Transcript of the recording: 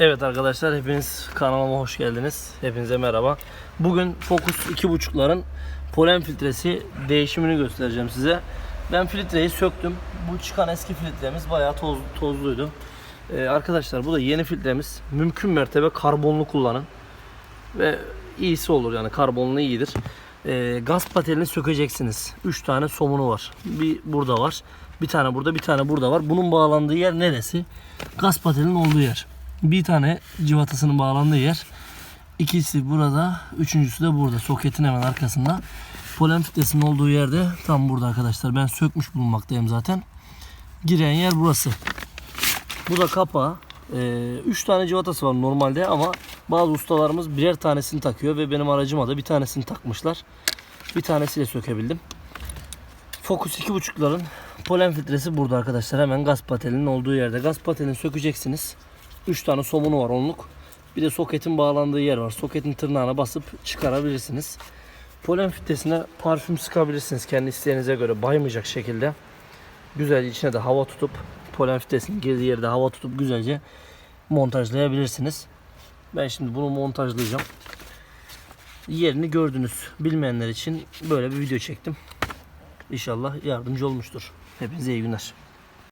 Evet arkadaşlar hepiniz kanalıma hoş geldiniz. Hepinize merhaba. Bugün Focus 2.5'ların polen filtresi değişimini göstereceğim size. Ben filtreyi söktüm. Bu çıkan eski filtremiz bayağı toz, tozluydu. Ee, arkadaşlar bu da yeni filtremiz. Mümkün mertebe karbonlu kullanın. Ve iyisi olur yani karbonlu iyidir. Ee, gaz patelini sökeceksiniz. 3 tane somunu var. Bir burada var. Bir tane burada, bir tane burada var. Bunun bağlandığı yer neresi? Gaz patelinin olduğu yer. Bir tane civatasının bağlandığı yer. İkisi burada, üçüncüsü de burada. Soketin hemen arkasında. Polen filtresinin olduğu yerde tam burada arkadaşlar. Ben sökmüş bulunmaktayım zaten. Giren yer burası. Bu da kapağı. 3 tane civatası var normalde ama bazı ustalarımız birer tanesini takıyor ve benim aracıma da bir tanesini takmışlar. Bir tanesiyle sökebildim. Focus 2.5'ların polen filtresi burada arkadaşlar. Hemen gaz patelinin olduğu yerde. Gaz patelini sökeceksiniz. 3 tane somunu var onluk. Bir de soketin bağlandığı yer var. Soketin tırnağına basıp çıkarabilirsiniz. Polen filtresine parfüm sıkabilirsiniz kendi isteğinize göre baymayacak şekilde. Güzel içine de hava tutup polen filtresinin girdiği yerde hava tutup güzelce montajlayabilirsiniz. Ben şimdi bunu montajlayacağım. Yerini gördünüz. Bilmeyenler için böyle bir video çektim. İnşallah yardımcı olmuştur. Hepinize iyi günler.